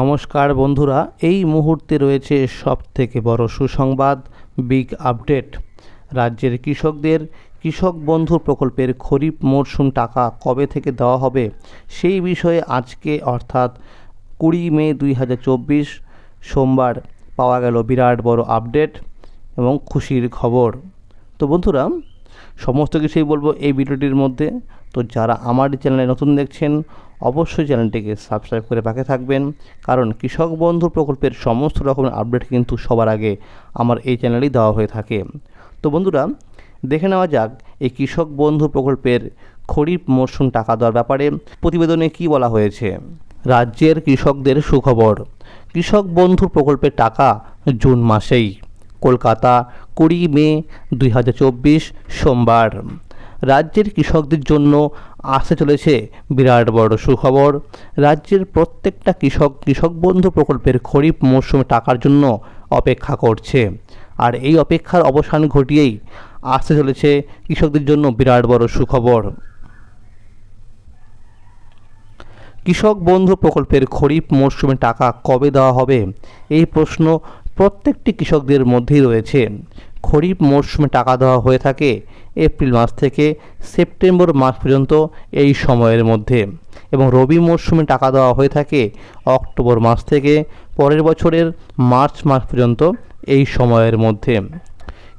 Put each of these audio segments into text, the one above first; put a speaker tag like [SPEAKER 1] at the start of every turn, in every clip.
[SPEAKER 1] নমস্কার বন্ধুরা, এই মুহূর্তে রয়েছে সব থেকে বড় সুসংবাদ, বিগ আপডেট। রাজ্যের কৃষকদের, কৃষক বন্ধু প্রকল্পের খরিফ মরশুম টাকা কবে থেকে দেওয়া হবে, সেই বিষয়ে আজকে অর্থাৎ কুড়ি মে দুই হাজার চব্বিশ সোমবার পাওয়া গেল বিরাট বড় আপডেট এবং খুশির খবর। তো বন্ধুরা, সমস্ত কিছুই বলব এই ভিডিওটির মধ্যে। তো যারা আমার চ্যানেলে নতুন দেখছেন অবশ্যই চ্যানেলটিকে সাবস্ক্রাইব করে পাশে থাকবেন। কারণ কৃষক বন্ধু প্রকল্পের সমস্ত রকমের আপডেট কিন্তু সবার আগে আমার এই চ্যানেলেই দেওয়া হয়ে থাকে। তো বন্ধুরা, দেখে নেওয়া যাক এই কৃষক বন্ধু প্রকল্পের খরিফ মরশুম টাকা দেওয়ার ব্যাপারে প্রতিবেদনে কি বলা হয়েছে? রাজ্যের কৃষকদের সুখবর, কৃষক বন্ধু প্রকল্পের টাকা জুন মাসেই, কলকাতা কুড়ি মে দুই হাজার চব্বিশ সোমবার। রাজ্যের কৃষকদের জন্য আসতে চলেছে বিরাট বড় সুখবর। রাজ্যের প্রত্যেকটা কৃষক কৃষক বন্ধু প্রকল্পের খরিফ মরশুমে টাকার জন্য অপেক্ষা করছে। আর এই অপেক্ষার অবসান ঘটিয়েই আসতে চলেছে কৃষকদের জন্য বিরাট বড় সুখবর। কৃষক বন্ধু প্রকল্পের খরিফ মরশুমে টাকা কবে দেওয়া হবে? এই প্রশ্ন প্রত্যেকটি কৃষকদের মধ্যেই রয়েছে। খরিফ মরশুমে টাকা দেওয়া হয়ে থাকে এপ্রিল মাস থেকে সেপ্টেম্বর মাস পর্যন্ত এই সময়ের মধ্যে এবং রবি মরশুমে টাকা দেওয়া হয়ে থাকে অক্টোবর মাস থেকে পরের বছরের মার্চ মাস পর্যন্ত এই সময়ের মধ্যে।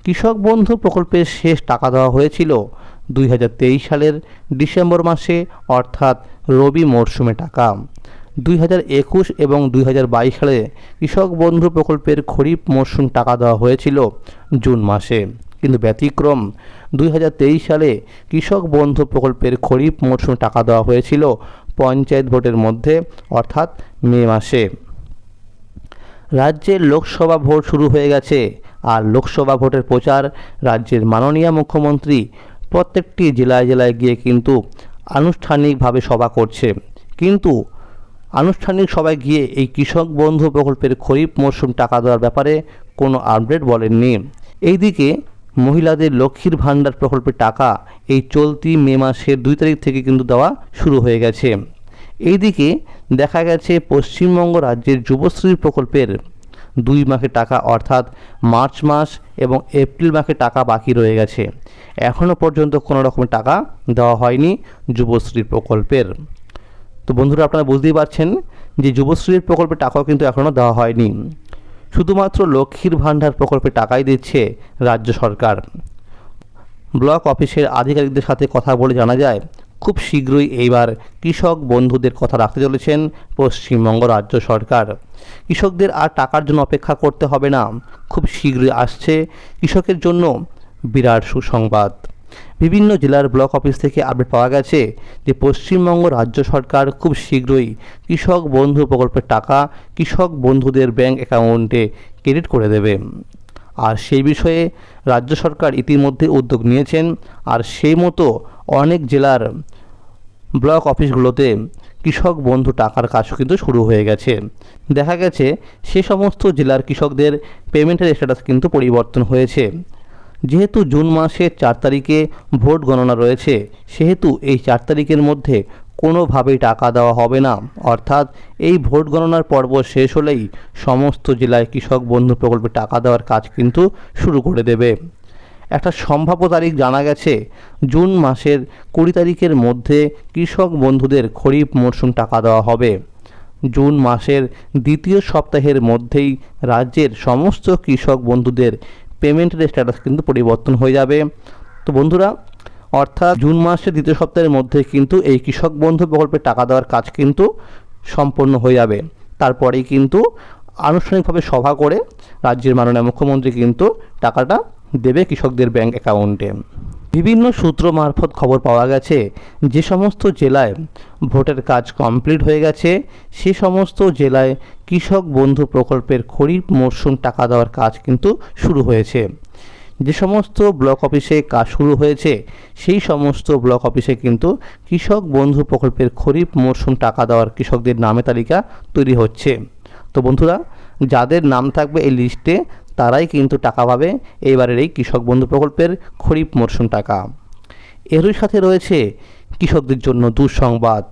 [SPEAKER 1] কৃষক বন্ধু প্রকল্পের শেষ টাকা দেওয়া হয়েছিল দুই হাজার তেইশ সালের ডিসেম্বর মাসে, অর্থাৎ রবি মরশুমে টাকা। দুই হাজার একুশ এবং দুই হাজার বাইশ সালে কৃষক বন্ধু প্রকল্পের খরিফ মরশুম টাকা দেওয়া হয়েছিল জুন মাসে। কিন্তু ব্যতিক্রম, দুই হাজার তেইশ সালে কৃষক বন্ধু প্রকল্পের খরিফ মরশুম টাকা দেওয়া হয়েছিল পঞ্চায়েত ভোটের মধ্যে, অর্থাৎ মে মাসে। রাজ্যের লোকসভা ভোট শুরু হয়ে গেছে আর লোকসভা ভোটের প্রচার রাজ্যের মাননীয় মুখ্যমন্ত্রী প্রত্যেকটি জেলায় জেলায় গিয়ে কিন্তু আনুষ্ঠানিকভাবে সভা করছে। কিন্তু আনুষ্ঠানিক সভায় গিয়ে এই কৃষক বন্ধু প্রকল্পের খরিফ মরশুম টাকা দেওয়ার ব্যাপারে কোনো আপডেট বলেননি। এইদিকে মহিলাদের লক্ষ্মীর ভাণ্ডার প্রকল্পের টাকা এই চলতি মে মাসের দুই তারিখ থেকে কিন্তু দেওয়া শুরু হয়ে গেছে। এইদিকে দেখা গেছে পশ্চিমবঙ্গ রাজ্যের যুবশ্রী প্রকল্পের দুই মাসের টাকা অর্থাৎ মার্চ মাস এবং এপ্রিল মাসে টাকা বাকি রয়ে গেছে। এখনও পর্যন্ত কোনো রকমের টাকা দেওয়া হয়নি যুবশ্রী প্রকল্পের। তো বন্ধুরা আপনারা বুঝতেই পারছেন যে যুবশ্রীর প্রকল্পের টাকাও কিন্তু এখনও দেওয়া হয়নি। শুধুমাত্র লক্ষ্মীর ভাণ্ডার প্রকল্পে টাকাই দিচ্ছে রাজ্য সরকার। ব্লক অফিসের আধিকারিকদের সাথে কথা বলে জানা যায়, খুব শীঘ্রই এইবার কৃষক বন্ধুদের কথা রাখতে চলেছেন পশ্চিমবঙ্গ রাজ্য সরকার। কৃষকদের আর টাকার জন্য অপেক্ষা করতে হবে না, খুব শীঘ্রই আসছে কৃষকের জন্য বিরাট সুসংবাদ। বিভিন্ন জেলার ব্লক অফিস থেকে আপডেট পাওয়া গেছে যে পশ্চিমবঙ্গ রাজ্য সরকার খুব শীঘ্রই কৃষক বন্ধু প্রকল্পের টাকা কৃষক বন্ধুদের ব্যাংক অ্যাকাউন্টে ক্রেডিট করে দেবে। আর সেই বিষয়ে রাজ্য সরকার ইতিমধ্যে উদ্যোগ নিয়েছেন। আর সেই মতো অনেক জেলার ব্লক অফিসগুলোতে কৃষক বন্ধু টাকার কাজ কিন্তু শুরু হয়ে গেছে। দেখা গেছে সে সমস্ত জেলার কৃষকদের পেমেন্টের স্ট্যাটাস কিন্তু পরিবর্তন হয়েছে। যেহেতু জুন মাসের চার তারিখে ভোট গণনা রয়েছে, সেহেতু এই চার তারিখের মধ্যে কোনোভাবেই টাকা দেওয়া হবে না। অর্থাৎ এই ভোট গণনার পর্ব শেষ হলেই সমস্ত জেলায় কৃষক বন্ধু প্রকল্পে টাকা দেওয়ার কাজ কিন্তু শুরু করে দেবে। একটা সম্ভাব্য তারিখ জানা গেছে, জুন মাসের কুড়ি তারিখের মধ্যে কৃষক বন্ধুদের খরিফ মরশুম টাকা দেওয়া হবে। জুন মাসের দ্বিতীয় সপ্তাহের মধ্যেই রাজ্যের সমস্ত কৃষক বন্ধুদের পেমেন্টের স্ট্যাটাস কিন্তু পরিবর্তন হয়ে যাবে। তো বন্ধুরা, অর্থাৎ জুন মাসের দ্বিতীয় সপ্তাহের মধ্যে কিন্তু এই কৃষক বন্ধু প্রকল্পে টাকা দেওয়ার কাজ কিন্তু সম্পন্ন হয়ে যাবে। তারপরেই কিন্তু আনুষ্ঠানিকভাবে সভা করে রাজ্যের মাননীয় মুখ্যমন্ত্রী কিন্তু টাকাটা দেবে কৃষকদের ব্যাংক অ্যাকাউন্টে বিভিন্ন সূত্র মারফত খবর পাওয়া গেছে যে সমস্ত জেলায় ভোটের কাজ কমপ্লিট হয়ে গেছে, সে সমস্ত জেলায় কৃষক বন্ধু প্রকল্পের খরিফ মরশুম টাকা দেওয়ার কাজ কিন্তু শুরু হয়েছে। যে সমস্ত ব্লক অফিসে কাজ শুরু হয়েছে, সেই সমস্ত ব্লক অফিসে কিন্তু কৃষক বন্ধু প্রকল্পের খরিফ মরশুম টাকা দেওয়ার কৃষকদের নামে তালিকা তৈরি হচ্ছে। তো বন্ধুরা, যাদের নাম থাকবে এই লিস্টে তারাই কিন্তু টাকা পাবে। এইবারের এই কৃষক বন্ধু প্রকল্পের খরিফ মরশুম টাকা। এরই সাথে রয়েছে কৃষকদের জন্য দুঃসংবাদ।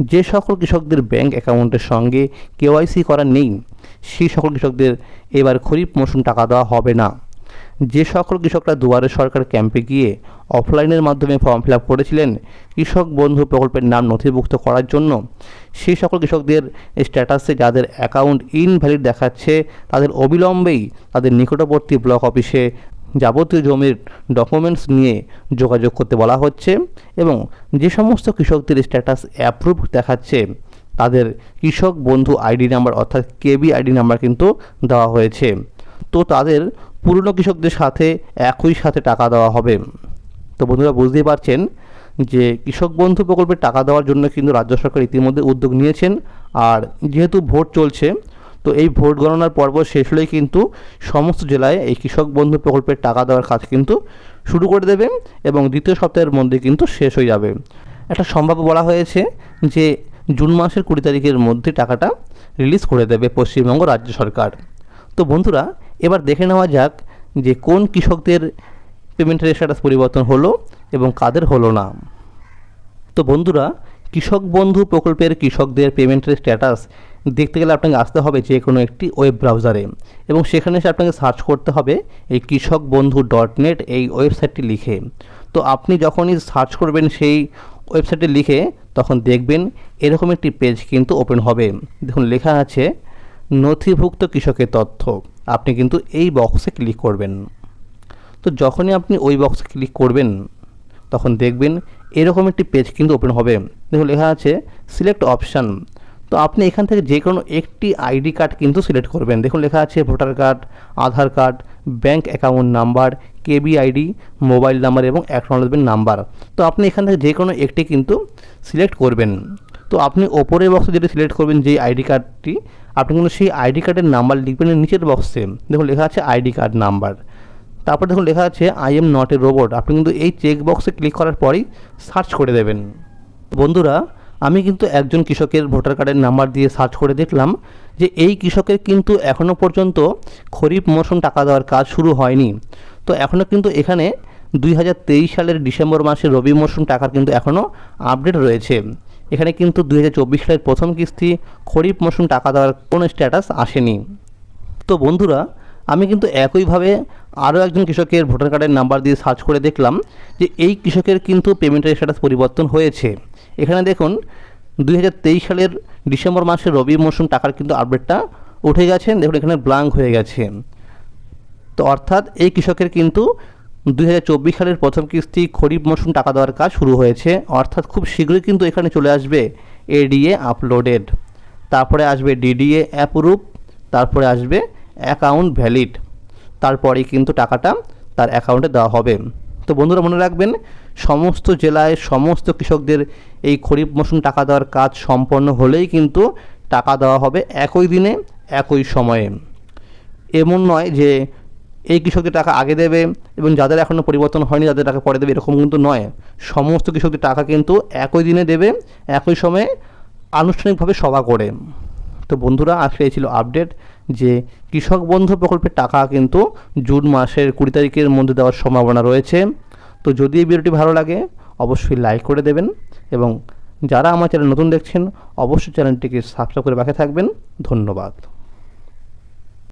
[SPEAKER 1] যে সকল কৃষকদের ব্যাংক অ্যাকাউন্টের সঙ্গে কেওয়াইসি করা নেই, সেই সকল কৃষকদের এবার খরিফ মরশুম টাকা দেওয়া হবে না। যে সকল কৃষকরা দুয়ারে সরকার ক্যাম্পে গিয়ে অফলাইনের মাধ্যমে ফর্ম ফিল আপ করেছিলেন, কৃষক বন্ধু প্রকল্পের নাম নথিভুক্ত করার জন্য, সেই সকল কৃষকদের স্ট্যাটাসে যাদের অ্যাকাউন্ট ইনভ্যালিড দেখাচ্ছে, তাদের অবিলম্বেই তাদের নিকটবর্তী ব্লক অফিসে যাবতীয় জমির ডকুমেন্টস নিয়ে যোগাযোগ করতে বলা হচ্ছে এবং যে সমস্ত কৃষকদের স্ট্যাটাস অ্যাপ্রুভ দেখাচ্ছে, তাদের কৃষক বন্ধু আইডি নাম্বার অর্থাৎ কেবি আইডি নাম্বার কিন্তু দেওয়া হয়েছে। তো তাদের পুরনো কৃষকদের সাথে একই সাথে টাকা দেওয়া হবে। তো বন্ধুরা বুঝতেই পারছেন যে কৃষক বন্ধু প্রকল্পের টাকা দেওয়ার জন্য কিন্তু রাজ্য সরকার ইতিমধ্যে উদ্যোগ নিয়েছেন আর যেহেতু ভোট চলছে, তো এই ভোট গণনার পর্ব শেষ হলেই কিন্তু সমস্ত জেলায় এই কৃষক বন্ধু প্রকল্পের টাকা দেওয়ার কাজ কিন্তু শুরু করে দেবে এবং দ্বিতীয় সপ্তাহের মধ্যে কিন্তু শেষ হয়ে যাবে। একটা সম্ভাব্য বলা হয়েছে যে জুন মাসের কুড়ি তারিখের মধ্যে টাকাটা রিলিজ করে দেবে পশ্চিমবঙ্গ রাজ্য সরকার। তো বন্ধুরা এবার দেখে নেওয়া যাক যে কোন কৃষকদের পেমেন্টের স্ট্যাটাস পরিবর্তন হলো এবং কাদের হলো না। তো বন্ধুরা, কৃষক বন্ধু প্রকল্পের কৃষকদের পেমেন্টের স্ট্যাটাস দেখতে গেলে আপনাকে আসতে হবে যে কোনো একটি ওয়েব ব্রাউজারে এবং সেখানে এসে আপনাকে সার্চ করতে হবে এই কৃষক বন্ধু ডট নেট এই ওয়েবসাইটটি লিখে। তো আপনি যখনই সার্চ করবেন সেই ওয়েবসাইটে লিখে তখন দেখবেন এরকম একটি পেজ কিন্তু ওপেন হবে। দেখুন, লেখা আছে, নথিভুক্ত কৃষকের তথ্য। আপনি কিন্তু এই বক্সে ক্লিক করবেন। তো যখনই আপনি ওই বক্সে ক্লিক করবেন, তখন দেখবেন এরকম একটি পেজ কিন্তু ওপেন হবে। দেখুন, লেখা আছে সিলেক্ট অপশান তো আপনি এখান থেকে যে কোনো একটি আইডি কার্ড কিন্তু সিলেক্ট করবেন। দেখুন, লেখা আছে voter card Aadhaar card bank account number KB ID mobile number এবং অ্যাকনোলেজমেন্ট নাম্বার তো আপনি এখান থেকে যে কোনো একটি কিন্তু সিলেক্ট করবেন। তো আপনি ওপরের বক্সে যেটা সিলেক্ট করবেন যেই আইডি কার্ডটি আপনি কিন্তু সেই আইডি কার্ডের নাম্বার লিখবেন নিচের বক্সে দেখুন, লেখা আছে আইডি কার্ড নাম্বার তারপর দেখুন, লেখা আছে I am not a robot আপনি কিন্তু এই চেক বক্সে ক্লিক করার পরেই সার্চ করে দেবেন। বন্ধুরা, আমি কিন্তু একজন কৃষকের ভোটার কার্ডের নাম্বার দিয়ে সার্চ করে দেখলাম যে এই কৃষকের কিন্তু এখনও পর্যন্ত খরিফ মৌসুম টাকা দেওয়ার কাজ শুরু হয়নি। তো এখনও কিন্তু এখানে দুই হাজার তেইশ সালের ডিসেম্বর মাসে রবি মৌসুম টাকার কিন্তু এখনও আপডেট রয়েছে। এখানে কিন্তু দুই হাজার চব্বিশ সালের প্রথম কিস্তি, খরিফ মৌসুম টাকা দেওয়ার কোনো স্ট্যাটাস আসেনি। তো বন্ধুরা, আমি কিন্তু একইভাবে আরও একজন কৃষকের ভোটার কার্ডের নাম্বার দিয়ে সার্চ করে দেখলাম যে এই কৃষকের কিন্তু পেমেন্টের স্ট্যাটাস পরিবর্তন হয়েছে। এখানে দেখুন, দুই হাজার তেইশ সালের ডিসেম্বর মাসে রবি মৌসুম টাকার কিন্তু আপডেটটা উঠে গেছে। দেখুন, এখানে ব্লাঙ্ক হয়ে গেছে। তো অর্থাৎ এই কৃষকের কিন্তু দুই হাজার চব্বিশ সালের প্রথম কিস্তি খরিফ মৌসুম টাকা দেওয়ার কাজ শুরু হয়েছে। অর্থাৎ খুব শীঘ্রই কিন্তু এখানে চলে আসবে এডিএ আপলোডেড তারপরে আসবে ডিডিএ অ্যাপ্রুভ তারপরে আসবে অ্যাকাউন্ট ভ্যালিড তারপরেই কিন্তু টাকাটা তার অ্যাকাউন্টে দেওয়া হবে। তো বন্ধুরা মনে রাখবেন, সমস্ত জেলায় সমস্ত কৃষকদের এই খরিফ মৌসুম টাকা দেওয়ার কাজ সম্পন্ন হলেই কিন্তু টাকা দেওয়া হবে একই দিনে, একই সময়ে। এমন নয় যে এই কৃষকদের টাকা আগে দেবে এবং যাদের এখনও পরিবর্তন হয়নি তাদের টাকা পরে দেবে, এরকম কিন্তু নয়। সমস্ত কৃষকদের টাকা কিন্তু একই দিনে দেবে, একই সময়ে আনুষ্ঠানিকভাবে সভা করে। তো বন্ধুরা, আজকে এই ছিল আপডেট যে কৃষক বন্ধু প্রকল্পের টাকা কিন্তু জুন মাসের কুড়ি তারিখের মধ্যে দেওয়ার সম্ভাবনা রয়েছে। তো যদি এই ভিডিওটি ভালো লাগে, অবশ্যই লাইক করে দেবেন এবং যারা আমার চ্যানেল নতুন দেখছেন, অবশ্যই চ্যানেলটিকে সাবস্ক্রাইব করে বাকি থাকবেন। ধন্যবাদ।